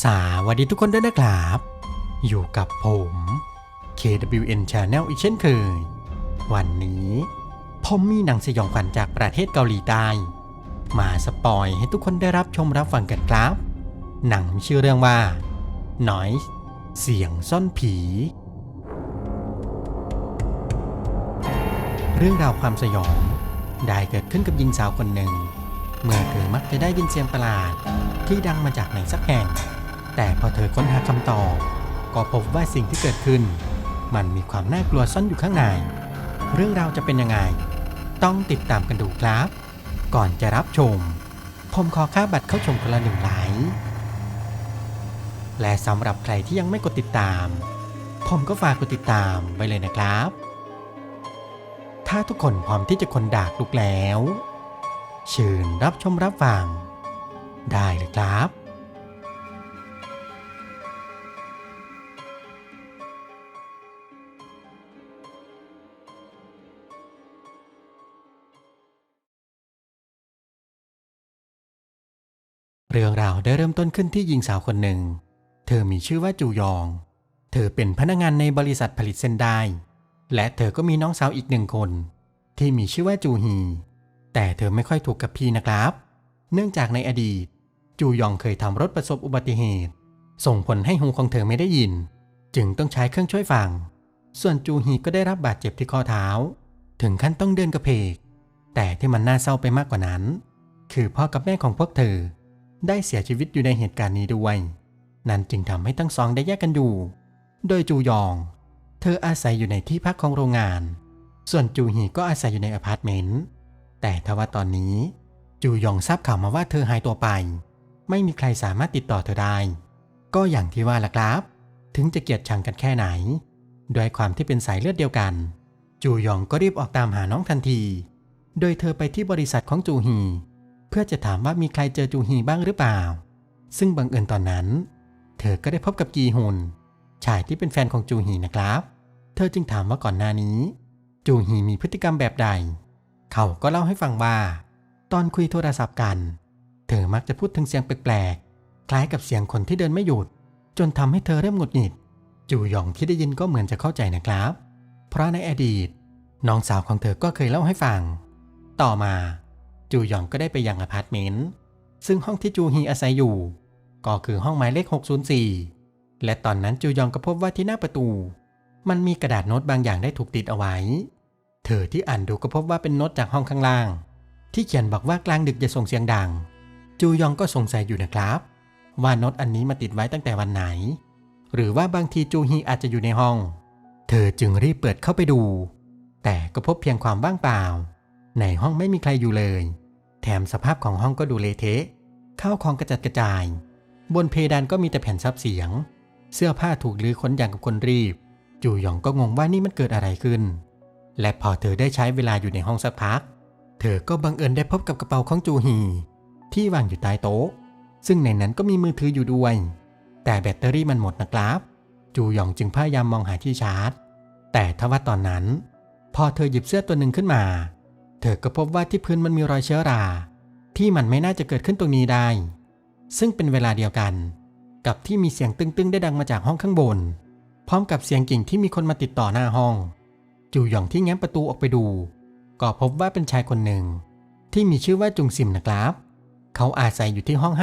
สวัสดีทุกคนด้วยนะครับ อยู่กับผม KWN Channel อีกเช่นเคย วันนี้ผมมีหนังสยองขวัญจากประเทศเกาหลีใต้ มาสปอยให้ทุกคนได้รับชมรับฟังกันครับ หนังชื่อเรื่องว่า Noise เสียงซ่อนผี เรื่องราวความสยอง ได้เกิดขึ้นกับหญิงสาวคนหนึ่ง เมื่อเธอมักจะได้ยินเสียงประหลาดที่ดังมาจากไหนสักแห่ง แต่พอเธอค้นหาคำตอบ ก็พบว่าสิ่งที่เกิดขึ้น มันมีความน่ากลัวซ่อนอยู่ข้างใน เรื่องราวจะเป็นยังไง ต้องติดตามกันดูครับ ก่อนจะรับชม ผมขอค่าบัตรเข้าชมคนละหนึ่งไลค์และสำหรับใครที่ยังไม่กดติดตาม ผมก็ฝากกดติดตามไว้เลยนะครับ ถ้าทุกคนพร้อมที่จะคนดากลุกแล้ว เชิญรับชมรับฟัง ได้เลยครับ เรื่องราวได้เริ่มต้นขึ้นที่หญิงสาวคนหนึ่ง เธอมีชื่อว่าจูยอง เธอเป็นพนักงานในบริษัทผลิตเส้นได้ และเธอก็มีน้องสาวอีกหนึ่งคน ที่มีชื่อว่าจูฮี แต่เธอไม่ค่อยถูกกับพี่นะครับ เนื่องจากในอดีต จูยองเคยทำรถประสบอุบัติเหตุ ส่งผลให้หูของเธอไม่ได้ยิน จึงต้องใช้เครื่องช่วยฟัง ส่วนจูฮีก็ได้รับบาดเจ็บที่ข้อเท้า ถึงขั้นต้องเดินกระเพก แต่ที่มันน่าเศร้าไปมากกว่านั้น คือพ่อกับแม่ของพวกเธอ ได้เสียชีวิตอยู่ในเหตุการณ์นี้ด้วย นั่นจึงทำให้ทั้งสองได้แยกกันอยู่ โดยจูยอง เธออาศัยอยู่ในที่พักของโรงงาน ส่วนจูฮีก็อาศัยอยู่ในอพาร์ตเมนต์ แต่ทว่าตอนนี้ จูยองทราบข่าวมาว่าเธอหายตัวไป ไม่มีใครสามารถติดต่อเธอได้ ก็อย่างที่ว่าล่ะครับ ถึงจะเกลียดชังกันแค่ไหน ด้วยความที่เป็นสายเลือดเดียวกัน จูยองก็รีบออกตามหาน้องทันที โดยเธอไปที่บริษัทของจูฮี เพื่อจะถามว่ามีใครเจอจูฮีบ้างหรือเปล่า ซึ่งบังเอิญตอนนั้น เธอก็ได้พบกับกีฮุนชายที่เป็นแฟนของจูฮีนะครับ เธอจึงถามว่าก่อนหน้านี้ จูฮีมีพฤติกรรมแบบใด เขาก็เล่าให้ฟังว่า ตอนคุยโทรศัพท์กัน เธอมักจะพูดถึงเสียงแปลกๆ คล้ายกับเสียงคนที่เดินไม่หยุด จนทำให้เธอเริ่มหงุดหงิด จูหยองที่ได้ยินก็เหมือนจะเข้าใจนะครับ เพราะในอดีต น้องสาวของเธอก็เคยเล่าให้ฟัง ต่อมา จูหยองก็ได้ไปยังอพาร์ตเมนต์ซึ่งห้องที่จูฮีอาศัยอยู่ ก็คือห้องหมายเลข 604 และตอนนั้นจูยองก็พบว่าที่หน้าประตู มันมีกระดาษโน้ตบางอย่างได้ถูกติดเอาไว้ เธอที่อ่านดูก็พบว่าเป็นโน้ตจากห้องข้างล่าง ที่เขียนบอกว่ากลางดึกจะส่งเสียงดัง จูยองก็สงสัยอยู่นะครับ ว่าโน้ตอันนี้มาติดไว้ตั้งแต่วันไหน หรือว่าบางทีจูฮีอาจจะอยู่ในห้อง เธอจึงรีบเปิดเข้าไปดู แต่ก็พบเพียงความว่างเปล่า ในห้องไม่มีใครอยู่เลย แถมสภาพของห้องก็ดูเละเทะข้าวของกระจัดกระจาย บนเพดานก็มีแต่แผ่นซับเสียง เสื้อผ้าถูกลื้อค้นอย่างกับคนรีบ จูหยองก็งงว่านี่มันเกิดอะไรขึ้น และพอเธอได้ใช้เวลาอยู่ในห้องสักพัก เธอก็บังเอิญได้พบกับกระเป๋าของจูฮี ที่วางอยู่ใต้โต๊ะ ซึ่งในนั้นก็มีมือถืออยู่ด้วย แต่แบตเตอรี่มันหมดนะครับ จูหยองจึงพยายามมองหาที่ชาร์จ แต่ทว่าตอนนั้น พอเธอหยิบเสื้อตัวหนึ่งขึ้นมา เธอก็พบว่าที่พื้นมันมีรอยเชื้อรา ที่มันไม่น่าจะเกิดขึ้นตรงนี้ได้ ซึ่งเป็นเวลาเดียวกัน กับที่มีเสียงตึ้งๆ ได้ดังมาจากห้องข้างบน พร้อมกับเสียงกิ่งที่มีคนมาติดต่อหน้าห้อง จูหยองที่แง้มประตูออกไปดู ก็พบว่าเป็นชายคนหนึ่ง ที่มีชื่อว่าจุงซิมนะครับ เขาอาศัยอยู่ที่ห้อง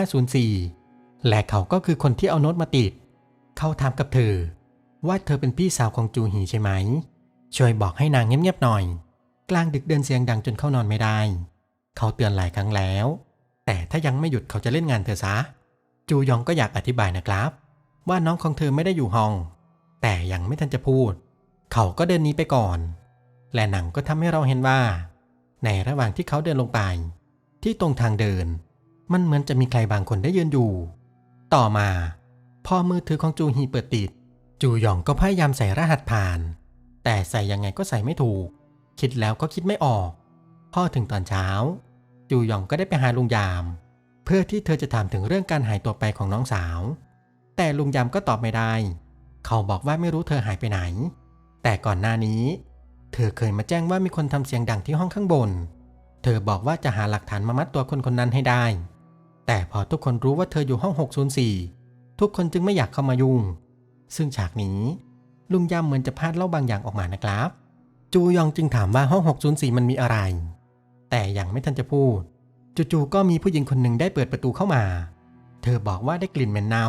504 และเขาก็คือคนที่เอาโน้ตมาติด เขาถามกับเธอ ว่าเธอเป็นพี่สาวของจูฮีใช่ไหม ช่วยบอกให้นางเงียบๆหน่อย กลางดึกเดินเสียงดังจนเข้านอนไม่ได้ เขาเตือนหลายครั้งแล้ว แต่ถ้ายังไม่หยุดเขาจะเล่นงานเธอซะ จูยองก็อยากอธิบายนะครับ ว่าน้องของเธอไม่ได้อยู่ห้อง แต่ยังไม่ทันจะพูด เขาก็เดินหนี้ไปก่อน และหนังก็ทำให้เราเห็นว่า ในระหว่างที่เขาเดินลงไป ที่ตรงทางเดิน มันเหมือนจะมีใครบางคนได้ยืนอยู่ ต่อมาพอมือถือของจูฮีเปิดติด จูหยองก็พยายามใส่รหัสผ่าน แต่ใส่ยังไงก็ใส่ไม่ถูก คิดแล้วก็คิดไม่ออก พอถึงตอนเช้า จูหยองก็ได้ไปหาลุงยาม เพื่อที่เธอจะถามถึงเรื่องการหายตัวไปของน้องสาว แต่ลุงยามก็ตอบไม่ได้ เขาบอกว่าไม่รู้เธอหายไปไหน แต่ก่อนหน้านี้ เธอเคยมาแจ้งว่ามีคนทำเสียงดังที่ห้องข้างบน เธอบอกว่าจะหาหลักฐานมามัดตัวคนคนนั้นให้ได้ แต่พอทุกคนรู้ว่าเธออยู่ห้อง 604 ทุกคนจึงไม่อยากเข้ามายุ่ง ซึ่งฉากนี้ลุงยำเหมือนจะพลาดเล่าบางอย่างออกมานะครับ จูยองจึงถามว่าห้อง 604 มันมีอะไร แต่ยังไม่ทันจะพูด จู่ๆก็มีผู้หญิงคนหนึ่งได้เปิดประตูเข้ามา เธอบอกว่าได้กลิ่นเหม็นเน่า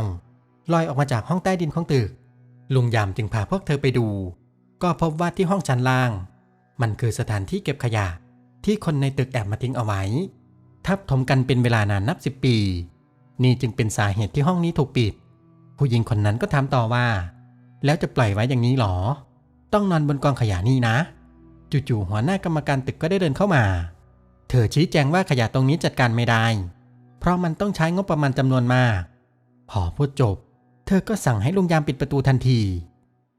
ลอยออกมาจากห้องใต้ดินของตึก ลุงยามจึงพาพวกเธอไปดู ก็พบว่าที่ห้องชั้นล่าง มันคือสถานที่เก็บขยะ ที่คนในตึกแอบมาทิ้งเอาไว้ ทับถมกันเป็นเวลานานนับสิบปี นี่จึงเป็นสาเหตุที่ห้องนี้ถูกปิด ผู้หญิงคนนั้นก็ถามต่อว่า แล้วจะปล่อยไว้อย่างนี้หรอ ต้องนอนบนกองขยะนี่นะ จู่ๆหัวหน้ากรรมการตึกก็ได้เดินเข้ามา เธอชี้แจงว่าขยะตรงนี้จัดการไม่ได้ เพราะมันต้องใช้งบประมาณจำนวนมาก พอพูดจบ เธอก็สั่งให้ลุงยามปิดประตูทันที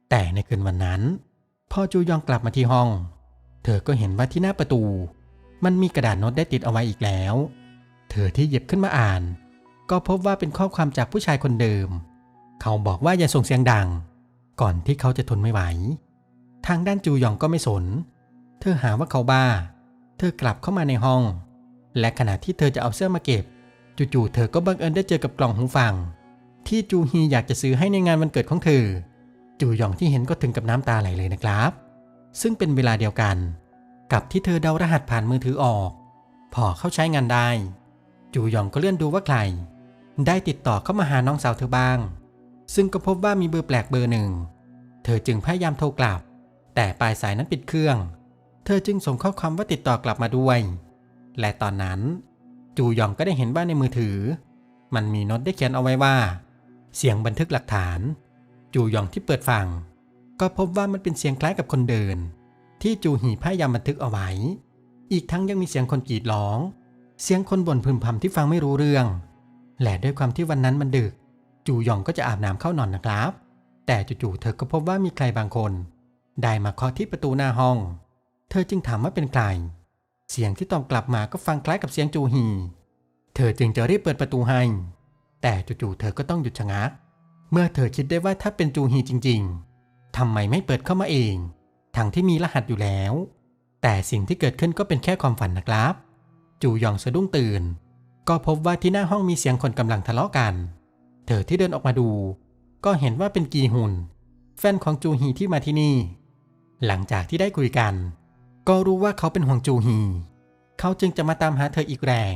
แต่ในคืนวันนั้น พอจูยองกลับมาที่ห้อง เธอก็เห็นว่าที่หน้าประตู มันมีกระดาษโน้ตได้ติดเอาไว้อีกแล้ว เธอที่หยิบขึ้นมาอ่าน ก็พบว่าเป็นข้อความจากผู้ชายคนเดิม เขาบอกว่าอย่าส่งเสียงดัง ก่อนที่เขาจะทนไม่ไหว ทางด้านจูยองก็ไม่สน เธอหาว่าเขาบ้า เธอกลับเข้ามาในห้อง และขณะที่เธอจะเอาเสื้อมาเก็บ จู่ๆเธอก็บังเอิญได้เจอกับกล่องหูฟัง ที่จูฮีอยากจะซื้อให้ในงานวันเกิดของเธอ จูยองที่เห็นก็ถึงกับน้ำตาไหลเลยนะครับ ซึ่งเป็นเวลาเดียวกัน กับที่เธอเดารหัสผ่านมือถือออก พอเข้าใช้งานได้ จูยองก็เลื่อนดูว่าใคร ได้ติดต่อเข้ามาหาน้องสาวเธอบ้าง ซึ่งก็พบว่ามีเบอร์แปลกเบอร์หนึ่ง เธอจึงพยายามโทรกลับ แต่ปลายสายนั้นปิดเครื่อง เธอจึงส่งข้อความว่าติดต่อกลับมาด้วย และตอนนั้น จูยองก็ได้เห็นว่าในมือถือ มันมีโน้ตได้เขียนเอาไว้ว่า เสียงบันทึกหลักฐาน จูยองที่เปิดฟัง ก็พบว่ามันเป็นเสียงคล้ายกับคนเดิน ที่จูหีพยายามบันทึกเอาไว้ อีกทั้งยังมีเสียงคนกรีดร้อง เสียงคนบ่นพึมพำที่ฟังไม่รู้เรื่อง และด้วยความที่วันนั้นมันดึก จูยองก็จะอาบน้ำเข้านอนนะครับ แต่จู่ๆเธอก็พบว่ามีใครบางคน ได้มาเคาะที่ประตูหน้าห้อง เธอจึงถามว่าเป็นใคร เสียงที่ตอบกลับมาก็ฟังคล้ายกับเสียงจูฮี เธอจึงจะรีบเปิดประตูให้ แต่จู่ๆเธอก็ต้องหยุดชะงัก เมื่อเธอคิดได้ว่าถ้าเป็นจูฮีจริง ๆ ทำไมไม่เปิดเข้ามาเอง ทั้งที่มีรหัสอยู่แล้ว แต่สิ่งที่เกิดขึ้นก็เป็นแค่ความฝันนะครับ จูยองสะดุ้งตื่น ก็พบว่าที่หน้าห้องมีเสียงคนกำลังทะเลาะกัน เธอที่เดินออกมาดู ก็เห็นว่าเป็นกีหุน แฟนของจูฮีที่มาที่นี่ หลังจากที่ได้คุยกัน ก็รู้ว่าเขาเป็นห่วงจูฮี เขาจึงจะมาตามหาเธออีกแรง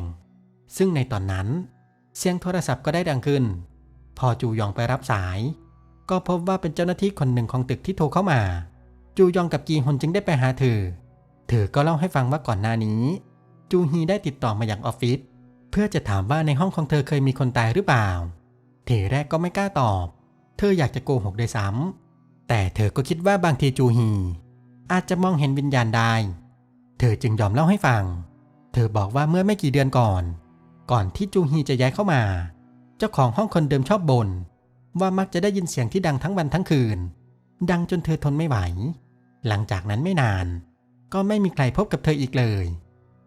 ซึ่งในตอนนั้น เสียงโทรศัพท์ก็ได้ดังขึ้น พอจูยองไปรับสาย ก็พบว่าเป็นเจ้าหน้าที่คนหนึ่งของตึกที่โทรเข้ามา จูยองกับกีฮุนจึงได้ไปหาเธอ เธอก็เล่าให้ฟังว่าก่อนหน้านี้ จูฮีได้ติดต่อมาอย่างออฟฟิศเพื่อจะถามว่าในห้องของเธอเคยมีคนตายหรือเปล่าทีแรกก็ไม่กล้าตอบ เธออยากจะโกหกด้วยซ้ำ แต่เธอก็คิดว่าบางทีจูฮี อาจจะมองเห็นวิญญาณได้ เธอจึงยอมเล่าให้ฟัง เธอบอกว่าเมื่อไม่กี่เดือนก่อน ก่อนที่จูฮีจะย้ายเข้ามา เจ้าของห้องคนเดิมชอบบ่นว่ามักจะได้ยินเสียงที่ดังทั้งวันทั้งคืน ดังจนเธอทนไม่ไหว หลังจากนั้นไม่นาน ก็ไม่มีใครพบกับเธออีกเลย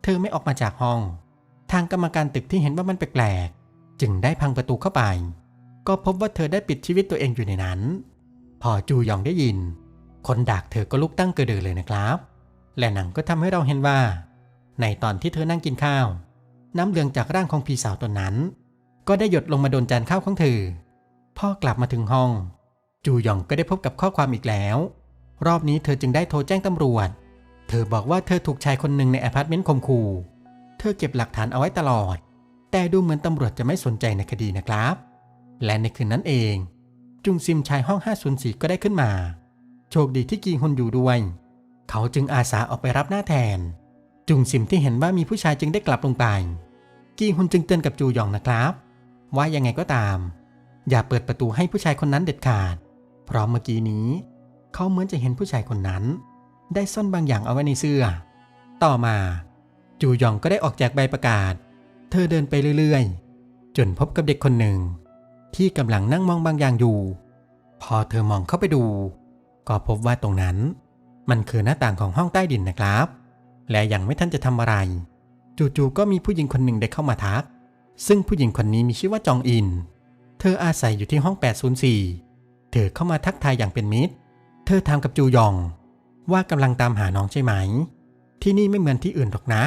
เธอไม่ออกมาจากห้อง ทางกรรมการตึกที่เห็นว่ามันแปลกๆจึงได้พังประตูเข้าไป ก็พบว่าเธอได้ปิดชีวิตตัวเองอยู่ในนั้น พอจูยองได้ยิน คนดักเธอก็ลุกตั้งเกระเดินเลยนะครับ และหนังก็ทำให้เราเห็นว่า ในตอนที่เธอนั่งกินข้าว น้ำเหลืองจากร่างของพี่สาวตนนั้น ก็ได้หยดลงมาโดนจานข้าวของเธอ พ่อกลับมาถึงห้อง จูยองก็ได้พบกับข้อความอีกแล้ว รอบนี้เธอจึงได้โทรแจ้งตำรวจ เธอบอกว่าเธอถูกชายคนหนึ่งในอพาร์ตเมนต์ข่มขู่เธอเก็บหลักฐานเอาไว้ตลอด แต่ดูเหมือนตำรวจจะไม่สนใจในคดีนะครับ และในคืนนั้นเอง จุงซิมชายห้อง 504 ก็ได้ขึ้นมา โชคดีที่กีฮุนอยู่ด้วย เขาจึงอาสาออกไปรับหน้าแทน จุงซิมที่เห็นว่ามีผู้ชายจึงได้กลับลงไป กีฮุนจึงเตือนกับจูยองนะครับ ว่ายังไงก็ตาม อย่าเปิดประตูให้ผู้ชายคนนั้นเด็ดขาด เพราะเมื่อกี้นี้ เขาเหมือนจะเห็นผู้ชายคนนั้น ได้ซ่อนบางอย่างเอาไว้ในเสื้อ ต่อมา จูยองก็ได้ออกแจกใบประกาศ เธอเดินไปเรื่อย ๆ จนพบกับเด็กคนหนึ่ง ที่กำลังนั่งมองบางอย่างอยู่ พอเธอมองเข้าไปดู ก็พบว่าตรงนั้น มันคือหน้าต่างของห้องใต้ดินนะครับ และยังไม่ทันจะทำอะไร จู่ๆก็มีผู้หญิงคนหนึ่งได้เข้ามาทัก ซึ่งผู้หญิงคนนี้มีชื่อว่าจองอิน เธออาศัยอยู่ที่ห้อง 804 เธอเข้ามาทักทายอย่างเป็นมิตร เธอถามกับจูยอง ว่ากำลังตามหาน้องใช่ไหม ที่นี่ไม่เหมือนที่อื่นหรอกนะ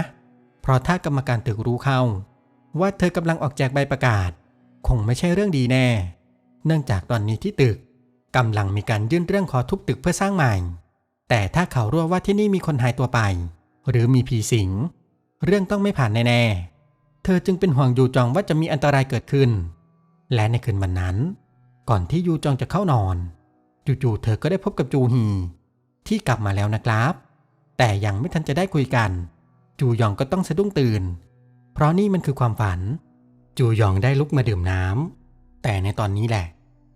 เพราะถ้ากรรมการตึกรู้เข้า ว่าเธอกำลังออกแจกใบประกาศ คงไม่ใช่เรื่องดีแน่ เนื่องจากตอนนี้ที่ตึกกำลังมีการยื่นเรื่องขอทุบตึกเพื่อสร้างใหม่ แต่ถ้าเขารู้ว่าที่นี่มีคนหายตัวไป หรือมีผีสิง เรื่องต้องไม่ผ่านแน่ๆ เธอจึงเป็นห่วงยูจองว่าจะมีอันตรายเกิดขึ้น และในคืนวันนั้น ก่อนที่ยูจองจะเข้านอน จู่ๆเธอก็ได้พบกับจูฮี ที่กลับมาแล้วนะครับ แต่ยังไม่ทันจะได้คุยกัน จูยองก็ต้องสะดุ้งตื่น เพราะนี่มันคือความฝัน จูยองได้ลุกมาดื่มน้ำแต่ในตอนนี้แหละ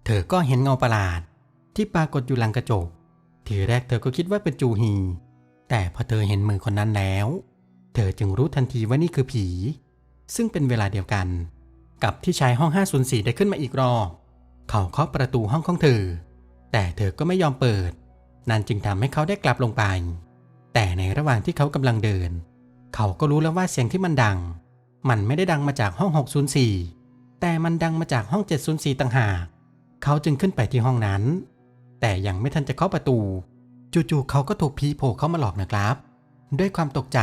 เธอก็เห็นเงาประหลาด ที่ปรากฏอยู่หลังกระจก ทีแรกเธอก็คิดว่าเป็นจูฮี แต่พอเธอเห็นมือคนนั้นแล้ว เธอจึงรู้ทันทีว่านี่คือผี ซึ่งเป็นเวลาเดียวกัน กับที่ชายห้อง 504 ได้ขึ้นมาอีกรอบ เขาเคาะประตูห้องของเธอ แต่เธอก็ไม่ยอมเปิด นั่นจึงทำให้เขาได้กลับลงไป แต่ในระหว่างที่เขากำลังเดิน เขาก็รู้แล้วว่าเสียงที่มันดัง มันไม่ได้ดังมาจากห้อง 604 แต่มันดังมาจากห้อง 704 ต่างหาก เขาจึงขึ้นไปที่ห้องนั้น แต่ยังไม่ทันจะเคาะประตู จู่ๆเขาก็ถูกผีโผล่เข้ามาหลอกนะครับ ด้วยความตกใจ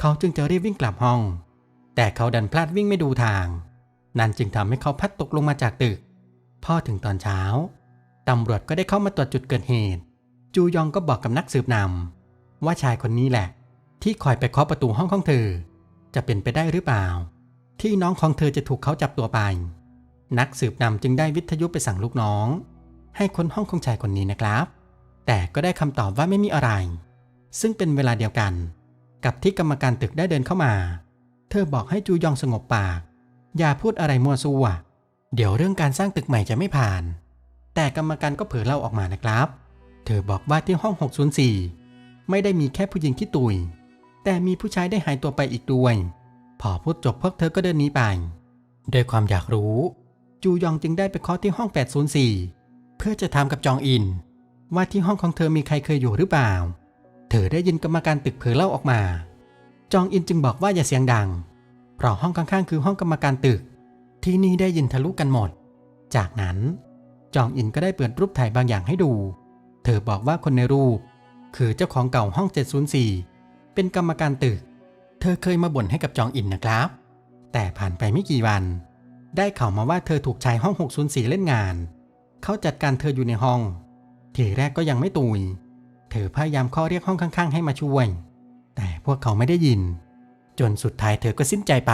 เขาจึงจะรีบวิ่งกลับห้อง แต่เขาดันพลาดวิ่งไม่ดูทาง นั่นจึงทำให้เขาพัดตกลงมาจากตึก พอถึงตอนเช้าตำรวจก็ได้เข้ามาตรวจจุดเกิดเหตุ จูยองก็บอกกับนักสืบนำว่าชายคนนี้แหละ ที่คอยไปเคาะประตูห้องของเธอ จะเป็นไปได้หรือเปล่า ที่น้องของเธอจะถูกเขาจับตัวไป นักสืบนำจึงได้วิทยุไปสั่งลูกน้อง ให้ค้นห้องของชายคนนี้นะครับ แต่ก็ได้คำตอบว่าไม่มีอะไร ซึ่งเป็นเวลาเดียวกัน กับที่กรรมการตึกได้เดินเข้ามา เธอบอกให้จูยองสงบปาก อย่าพูดอะไรมั่วซั่วเดี๋ยวเรื่องการสร้างตึกใหม่จะไม่ผ่าน แต่กรรมการก็เผยเล่าออกมานะครับ เธอบอกว่าที่ห้อง 604 ไม่ได้มีแค่ผู้หญิงที่ตุย แต่มีผู้ชายได้หายตัวไปอีกด้วย พอพูดจบพวกเธอก็เดินหนีไปด้วยความอยากรู้ จูยองจึงได้ไปเคาะที่ห้อง 804 เพื่อจะถามกับจองอิน ว่าที่ห้องของเธอมีใครเคยอยู่หรือเปล่า เธอได้ยินกรรมการตึกเผยเล่าออกมา จองอินจึงบอกว่าอย่าเสียงดัง เพราะห้องข้างๆ คือห้องกรรมการตึก ที่นี่ได้ยินทะลุกันหมด จากนั้นจองอินก็ได้เปิดรูปถ่ายบางอย่างให้ดู เธอบอกว่าคนในรูป คือเจ้าของเก่าห้อง 704 เป็นกรรมการตึก เธอเคยมาบ่นให้กับจองอินนะครับ แต่ผ่านไปไม่กี่วัน ได้ข่าวมาว่าเธอถูกชายห้อง 604 เล่นงาน เขาจัดการเธออยู่ในห้อง ทีแรกก็ยังไม่ตุย เธอพยายามข้อเรียกห้องข้าง ๆ ให้มาช่วย แต่พวกเขาไม่ได้ยิน จนสุดท้ายเธอก็สิ้นใจไป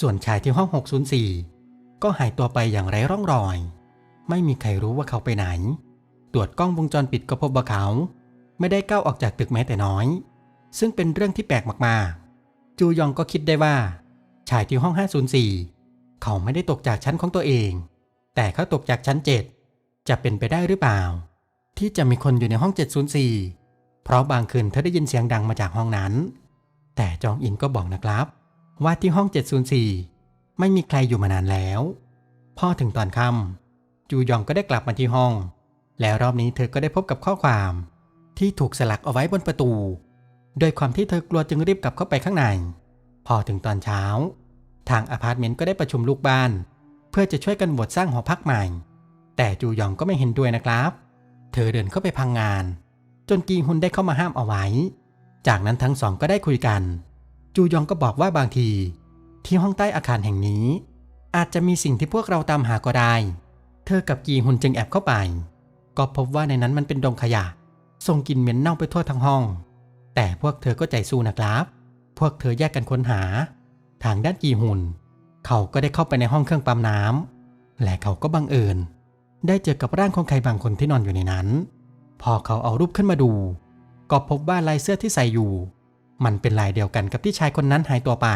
ส่วนชายที่ห้อง 604 ก็หายตัวไปอย่างไร้ร่องรอย ไม่มีใครรู้ว่าเขาไปไหน ตรวจกล้องวงจรปิดก็พบว่าเขา ไม่ได้ก้าวออกจากตึกแม้แต่น้อย ซึ่งเป็นเรื่องที่แปลกมากๆ จูยองก็คิดได้ว่า ชายที่ห้อง 504 เขาไม่ได้ตกจากชั้นของตัวเอง แต่เขาตกจากชั้น 7 จะเป็นไปได้หรือเปล่า ที่จะมีคนอยู่ในห้อง 704 เพราะบางคืนเธอได้ยินเสียงดังมาจากห้องนั้น แต่จองอินก็บอกนะครับ ว่าที่ห้อง 704 ไม่มีใครอยู่มานานแล้ว พอถึงตอนค่ำจูยองก็ได้กลับมาที่ห้อง แล้วรอบนี้เธอก็ได้พบกับข้อความ ที่ถูกสลักเอาไว้บนประตู โดยความที่เธอกลัวจึงรีบกลับเข้าไปข้างใน พอถึงตอนเช้า ทางอพาร์ตเมนต์ก็ได้ประชุมลูกบ้าน เพื่อจะช่วยกันบวชสร้างหอพักใหม่ แต่จูยองก็ไม่เห็นด้วยนะครับ เธอเดินเข้าไปพังงาน จนกีฮุนได้เข้ามาห้ามเอาไว้ จากนั้นทั้งสองก็ได้คุยกัน จูยองก็บอกว่าบางที ที่ห้องใต้อาคารแห่งนี้ อาจจะมีสิ่งที่พวกเราตามหาก็ได้ เธอกับกีฮุนจึงแอบเข้าไป ก็พบว่าในนั้นมันเป็นดงขยะส่งกลิ่นเหม็นเน่าไปทั่วทั้งห้อง แต่พวกเธอก็ใจสู้นะครับ พวกเธอแยกกันค้นหา ทางด้านกีฮุนเขาก็ได้เข้าไปในห้องเครื่องปั๊มน้ำและเขาก็บังเอิญ ได้เจอกับร่างของใครบางคนที่นอนอยู่ในนั้น พอเขาเอารูปขึ้นมาดู ก็พบว่าลายเสื้อที่ใส่อยู่ มันเป็นลายเดียวกันกับที่ชายคนนั้นหายตัวไป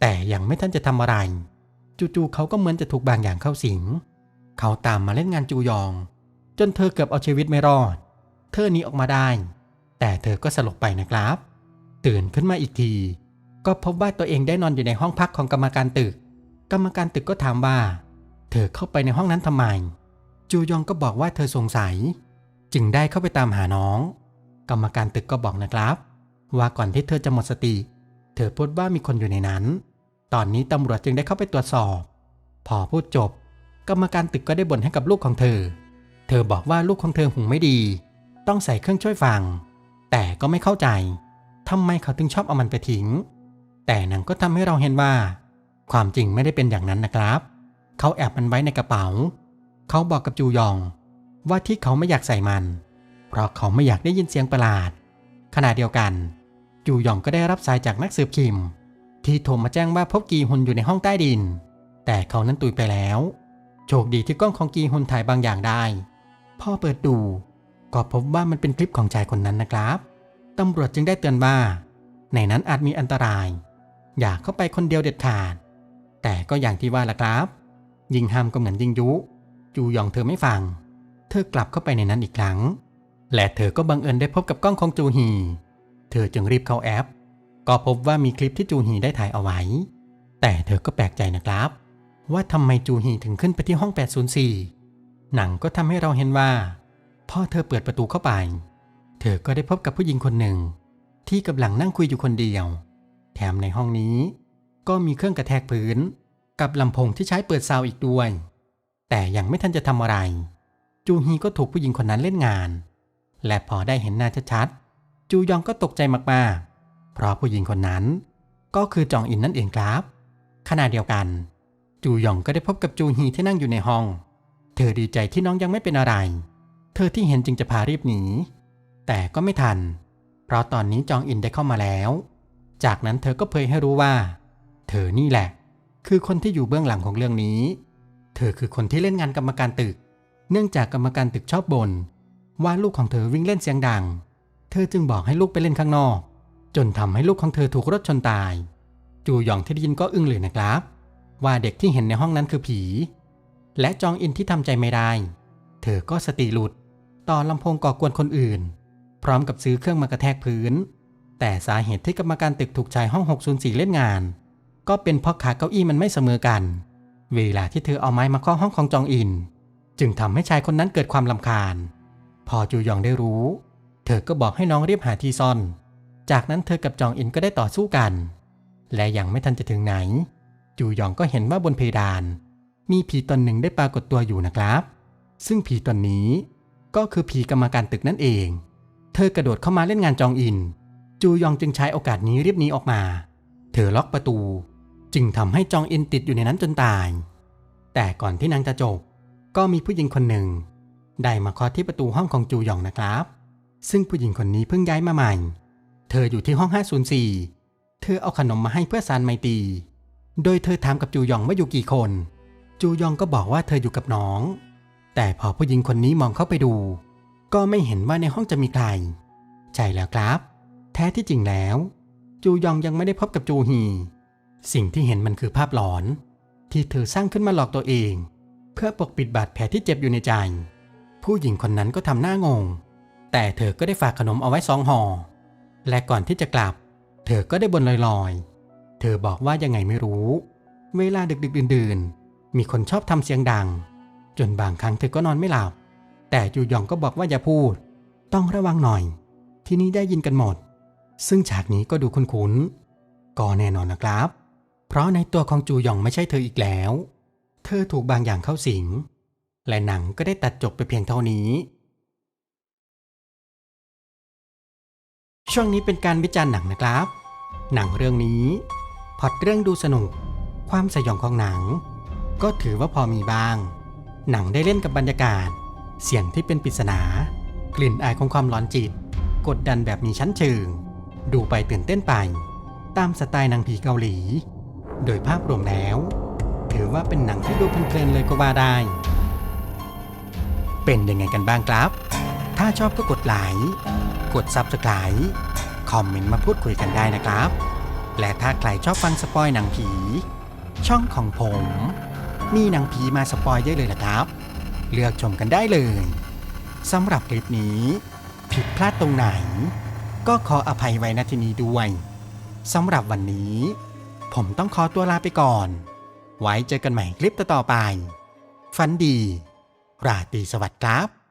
แต่ยังไม่ทันจะทำอะไร จู่ๆเขาก็เหมือนจะถูกบางอย่างเข้าสิง เขาตามมาเล่นงานจูยอง จนเธอเกือบเอาชีวิตไม่รอด เธอหนีออกมาได้ แต่เธอก็สลบไปนะครับ ตื่นขึ้นมาอีกที ก็พบว่าตัวเองได้นอนอยู่ในห้องพักของกรรมการตึก กรรมการตึกก็ถามว่า เธอเข้าไปในห้องนั้นทำไม จูยองก็บอกว่าเธอสงสัย จึงได้เข้าไปตามหาน้อง กรรมการตึกก็บอกนะครับ ว่าก่อนที่เธอจะหมดสติ เธอพูดว่ามีคนอยู่ในนั้น ตอนนี้ตำรวจจึงได้เข้าไปตรวจสอบ พอพูดจบ กรรมการตึกก็ได้บ่นให้กับลูกของเธอ เธอบอกว่าลูกของเธอหูไม่ดี ต้องใส่เครื่องช่วยฟัง แต่ก็ไม่เข้าใจทำไมเขาถึงชอบเอามันไปทิ้ง แต่หนังก็ทำให้เราเห็นว่า ความจริงไม่ได้เป็นอย่างนั้นนะครับ เขาแอบมันไว้ในกระเป๋า เขาบอกกับจูยอง ว่าที่เขาไม่อยากใส่มัน เพราะเขาไม่อยากได้ยินเสียงประหลาด ขณะเดียวกัน จูยองก็ได้รับสายจากนักสืบคิม ที่โทรมาแจ้งว่าพบกีฮุนอยู่ในห้องใต้ดิน แต่เขานั้นตุยไปแล้ว โชคดีที่กล้องของกีฮุนถ่ายบางอย่างได้ พ่อเปิดดู ก็พบว่ามันเป็นคลิปของชายคนนั้นนะครับตำรวจจึงได้เตือนว่า ในนั้นอาจมีอันตราย อย่าเข้าไปคนเดียวเด็ดขาด แต่ก็อย่างที่ว่าล่ะครับ ยิงห้ามก็เหมือนยิงยุ จูยองเธอไม่ฟัง เธอกลับเข้าไปในนั้นอีกครั้ง และเธอก็บังเอิญได้พบกับกล้องของจูฮี เธอจึงรีบเข้าแอป ก็พบว่ามีคลิปที่จูฮีได้ถ่ายเอาไว้ แต่เธอก็แปลกใจนะครับ ว่าทำไมจูฮีถึงขึ้นไปที่ห้อง 804 หนังก็ทำให้เราเห็นว่า พ่อเธอเปิดประตูเข้าไป เธอก็ได้พบกับผู้หญิงคนหนึ่ง ที่กำลังนั่งคุยอยู่คนเดียว แถมในห้องนี้ ก็มีเครื่องกระแทกพื้น กับลำโพงที่ใช้เปิดซาวด์อีกด้วย แต่ยังไม่ทันจะทำอะไร จูฮีก็ถูกผู้หญิงคนนั้นเล่นงาน และพอได้เห็นหน้าชัดๆจูยองก็ตกใจมากๆ เพราะผู้หญิงคนนั้นก็คือจองอินนั่นเองครับ ขณะเดียวกัน จูยองก็ได้พบกับจูฮีที่นั่งอยู่ในห้อง เธอดีใจที่น้องยังไม่เป็นอะไร เธอที่เห็นจึงจะพารีบหนี แต่ก็ไม่ทัน เพราะตอนนี้จองอินได้เข้ามาแล้ว จากนั้นเธอก็เผยให้รู้ว่า เธอนี่แหละ คือคนที่อยู่เบื้องหลังของเรื่องนี้ เธอคือคนที่เล่นงานกรรมการตึก เนื่องจากกรรมการตึกชอบบน่นว่าลูกของเธอวิ่งเล่นเสียงดัง เธอจึงบอกให้ลูกไปเล่นข้างนอก จนทำให้ลูกของเธอถูกรถชนตาย จูหยองที่ได้ยินก็อึ้งเลยนะครับ ว่าเด็กที่เห็นในห้องนั้นคือผี และจองอินที่ทำใจไม่ได้ เธอก็สติหลุด ต่อลำโพงก่อกวนคนอื่น พร้อมกับซื้อเครื่องมากระแทกพื้น แต่สาเหตุที่กรรมการตึกถูกชายห้อง 604 เล่นงาน ก็เป็นเพราะขาเก้าอี้มันไม่เสมอกัน เวลาที่เธอเอาไม้มาเคาะห้องของจองอิน จึงทำให้ชายคนนั้นเกิดความลำคาญ พอจูยองได้รู้ เธอก็บอกให้น้องเรียบหาที่ซ่อน จากนั้นเธอกับจองอินก็ได้ต่อสู้กัน และยังไม่ทันจะถึงไหน จูยองก็เห็นว่าบนเพดาน มีผีตนหนึ่งได้ปรากฏตัวอยู่นะครับ ซึ่งผีตนนี้ ก็คือผีกรรมการตึกนั่นเอง เธอกระโดดเข้ามาเล่นงานจองอิน จูยองจึงใช้โอกาสนี้รีบหนีออกมา เธอล็อกประตู จึงทำให้จองอินติดอยู่ในนั้นจนตาย แต่ก่อนที่นางจะจบ ก็มีผู้หญิงคนหนึ่ง ได้มาเคาะที่ประตูห้องของจูยองนะครับ ซึ่งผู้หญิงคนนี้เพิ่งย้ายมาใหม่ เธออยู่ที่ห้อง 504 เธอเอาขนมมาให้เพื่อสานไมตี โดยเธอถามกับจูยองว่าอยู่กี่คน จูยองก็บอกว่าเธออยู่กับน้อง แต่พอผู้หญิงคนนี้มองเข้าไปดู ก็ไม่เห็นว่าในห้องจะมีใคร ใช่แล้วครับ แท้ที่จริงแล้ว จูยองยังไม่ได้พบกับจูฮี สิ่งที่เห็นมันคือภาพหลอน ที่เธอสร้างขึ้นมาหลอกตัวเอง เพื่อปกปิดบาดแผลที่เจ็บอยู่ในใจ ผู้หญิงคนนั้นก็ทำหน้างง แต่เธอก็ได้ฝากขนมเอาไว้สองห่อและก่อนที่จะกลับ เธอก็ได้บนลอยๆ เธอบอกว่ายังไงไม่รู้ เวลาดึกๆดื่นๆ มีคนชอบทำเสียงดัง จนบางครั้งเธอก็นอนไม่หลับ แต่จูยองก็บอกว่าอย่าพูด ต้องระวังหน่อย ที่นี่ได้ยินกันหมด ซึ่งฉากนี้ก็ดูคุ้นๆก็แน่นอนนะครับ เพราะในตัวของจูยองไม่ใช่เธออีกแล้ว เธอถูกบางอย่างเข้าสิง และหนังก็ได้ตัดจบไปเพียงเท่านี้ ช่วงนี้เป็นการวิจารณ์หนังนะครับ หนังเรื่องนี้พอดเรื่องดูสนุก ความสยองของหนัง ก็ถือว่าพอมีบ้าง หนังได้เล่นกับบรรยากาศ เสียงที่เป็นปริศนา กลิ่นอายของความร้อนจิต กดดันแบบมีชั้นเชิง ดูไปตื่นเต้นไป ตามสไตล์หนังผีเกาหลี โดยภาพรวมแล้ว ถือว่าเป็นหนังที่ดูเพลินๆเลยก็ว่าได้ เป็นยังไงกันบ้างครับ ถ้าชอบก็กดไลค์กด Subscribe คอมเมนต์มาพูดคุยกันได้นะครับ และถ้าใครชอบฟังสปอยหนังผี ช่องของผม มีหนังผีมาสปอยได้เลยละครับ เลือกชมกันได้เลยสำหรับคลิปนี้ ผิดพลาดตรงไหน ก็ขออภัยไว้ณที่นี้ด้วยสำหรับวันนี้ ผมต้องขอตัวลาไปก่อน ไว้เจอกันใหม่คลิปต่อๆไป ฝันดี ราตรีสวัสดิ์ครับ